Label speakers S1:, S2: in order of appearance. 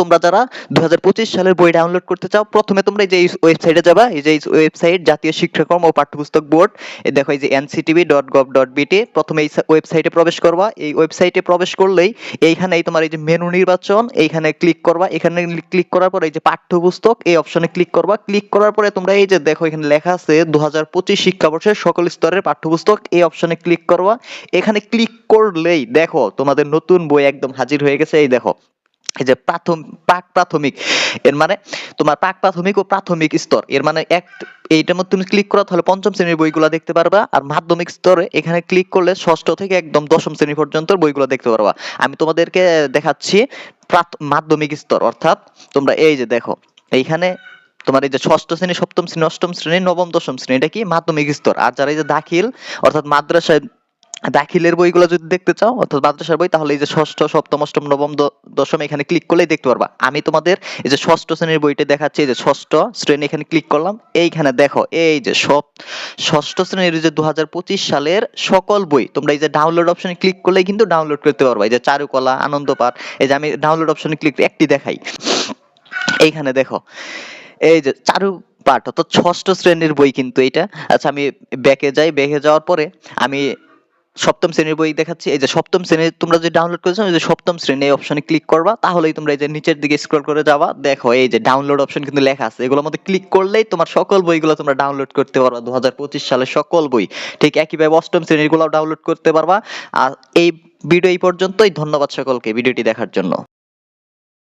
S1: তোমরা যারা দু হাজার পঁচিশ সালের বই ডাউনলোড করতে চাও, প্রথমে তোমরা যে ওয়েবসাইটে যাবা, এই যে ওয়েবসাইট জাতীয় শিক্ষাক্রম ও পাঠ্যপুস্তক বোর্ড দেখো এই যে এনসিটিভি ডট গভ ডট বিটি প্রথমে এই ওয়েবসাইটে প্রবেশ করবা, এই ওয়েবসাইটে প্রবেশ করলেই এইখানে এই তোমার এই যে মেনু নির্বাচন, এইখানে ক্লিক করবা, এখানে ক্লিক করার পরে এই যে পাঠ্যপুস্তক, এই অপশনে ক্লিক করবা ক্লিক করার পরে তোমরা এই যে দেখো এখানে লেখা আছে দু হাজার পঁচিশ শিক্ষাবর্ষের সকল স্তরের পাঠ্যপুস্তক, এই অপশনে ক্লিক করবা, এখানে ক্লিক করলেই দেখো তোমাদের নতুন বই একদম হাজির হয়ে গেছে, এই দেখো। এই যে প্রাথমিক প্রাক প্রাথমিক, এর মানে তোমার প্রাক প্রাথমিক ও প্রাথমিক স্তর, এর মানে এক, এইটার মধ্যে তুমি ক্লিক করো তাহলে পঞ্চম শ্রেণির বইগুলো দেখতে পারবা, আর মাধ্যমিক স্তরে এখানে ক্লিক করলে ষষ্ঠ থেকে একদম দশম শ্রেণি পর্যন্ত বইগুলো দেখতে পারবা। আমি তোমাদেরকে দেখাচ্ছি মাধ্যমিক স্তর, অর্থাৎ তোমরা এই যে দেখো, এইখানে তোমার এই যে ষষ্ঠ শ্রেণি, সপ্তম শ্রেণি, অষ্টম শ্রেণি, নবম, দশম শ্রেণি, এটা কি? মাধ্যমিক স্তর। আর যারা এই যে দাখিল, অর্থাৎ মাদ্রাসায় দাখিলের বইগুলো যদি দেখতে চাও, অর্থাৎ মাদ্রাসার বই, তাহলে এই যে ষষ্ঠ, সপ্তম, অষ্টম, নবম দশম, এখানে ক্লিক করলেই দেখতে পারবা। আমি তোমাদের এই যে ষষ্ঠ শ্রেণির বইটা দেখাচ্ছি, এই যে ষষ্ঠ শ্রেণি এখানে ক্লিক করলাম। এইখানে দেখো, এই যে সব ষষ্ঠ শ্রেণির যে দুহাজার পঁচিশ সালের সকল বই, তোমরা এই যে ডাউনলোড অপশনে ক্লিক করলেই কিন্তু ডাউনলোড করতে পারবা। এই যে চারুকলা, আনন্দ পাঠ, এই যে আমি ডাউনলোড অপশনে ক্লিক একটি দেখাই। এইখানে দেখো, এই যে চারু পাঠ, অর্থাৎ ষষ্ঠ শ্রেণির বই কিন্তু এটা আচ্ছা আমি ব্যাকে যাই, ব্যাকে যাওয়ার পরে আমি সপ্তম শ্রেণির বই দেখাচ্ছি। এই যে সপ্তম শ্রেণির তোমরা যে ডাউনলোড করেছ, এই যে সপ্তম শ্রেণি, এই অপশনে ক্লিক করবা, তাহলেই তোমরা এই যে নিচের দিকে স্ক্রল করে যাবা। দেখো, এই যে ডাউনলোড অপশন কিন্তু লেখা আছে। এগুলোর মধ্যে ক্লিক করলেই তোমার সকল বইগুলো তোমরা ডাউনলোড করতে পারবা। দু সালের সকল বই। ঠিক একইভাবে অষ্টম শ্রেণিরগুলো ডাউনলোড করতে পারবা। আর এই ভিডিও এই পর্যন্তই। ধন্যবাদ সকলকে ভিডিওটি দেখার জন্য।